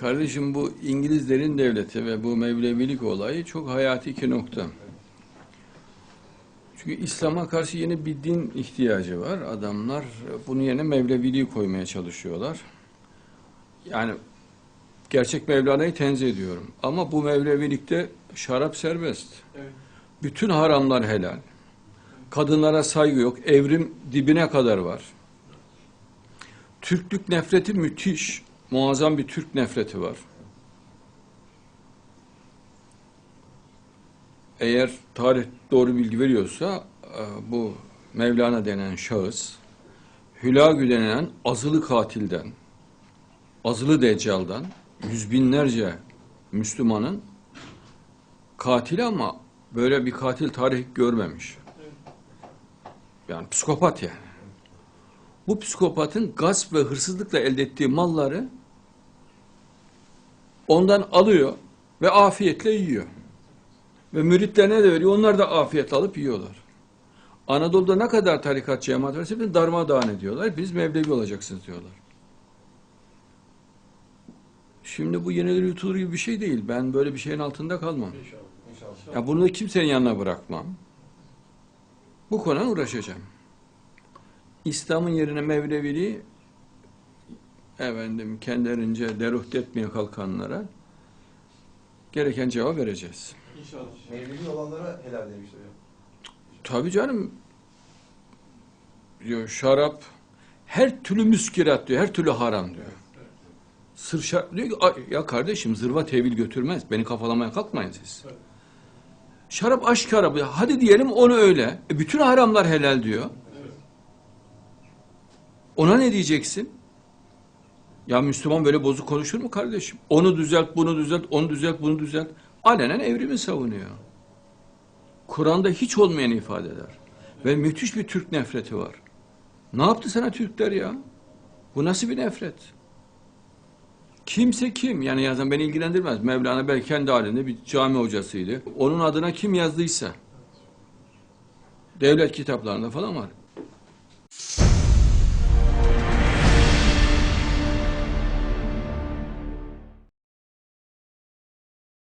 Kardeşim bu İngilizlerin devleti ve bu Mevlevilik olayı çok hayati iki nokta. Çünkü İslam'a karşı yeni bir din ihtiyacı var. Adamlar bunun yerine Mevleviliği koymaya çalışıyorlar. Yani gerçek Mevlana'yı tenzih ediyorum. Ama bu Mevlevilikte şarap serbest. Evet. Bütün haramlar helal. Kadınlara saygı yok. Evrim dibine kadar var. Türklük nefreti müthiş. Muazzam bir Türk nefreti var. Eğer tarih doğru bilgi veriyorsa e, bu Mevlana denen şahıs Hülagü denen azılı katilden azılı deccaldan yüz binlerce Müslümanın katili ama böyle bir katil tarih görmemiş. Yani psikopat yani. Bu psikopatın gasp ve hırsızlıkla elde ettiği malları ondan alıyor ve afiyetle yiyor. Ve müritlerine de veriyor. Onlar da afiyetle alıp yiyorlar. Anadolu'da ne kadar tarikat cemaat varsa hepsini darmadağın ediyorlar. Biz Mevlevi olacaksınız diyorlar. Şimdi bu yenilir yutulur gibi bir şey değil. Ben böyle bir şeyin altında kalmam. İnşallah. İnşallah. Ya bunu kimsenin yanına bırakmam. Bu konuya uğraşacağım. İslam'ın yerine Mevleviliği efendim kendilerince deruht etmeye kalkanlara gereken cevap vereceğiz. İnşallah. Mevlevi olanlara helal demiş hocam. Tabii canım diyor şarap her türlü müskirat diyor, her türlü haram diyor. Sır şarap diyor ki "Ay, ya kardeşim zırva tevil götürmez. Beni kafalamaya kalkmayın siz. Şarap aşk şarabı. Hadi diyelim onu öyle. E, bütün haramlar helal diyor. Ona ne diyeceksin? Ya Müslüman böyle bozuk konuşur mu kardeşim? Onu düzelt, bunu düzelt, onu düzelt, bunu düzelt. Alenen evrimi savunuyor. Kur'an'da hiç olmayan ifade eder. Ve müthiş bir Türk nefreti var. Ne yaptı sana Türkler ya? Bu nasıl bir nefret? Kimse kim? Yani yazan beni ilgilendirmez. Mevlana belki kendi halinde bir cami hocasıydı. Onun adına kim yazdıysa devlet kitaplarında falan var.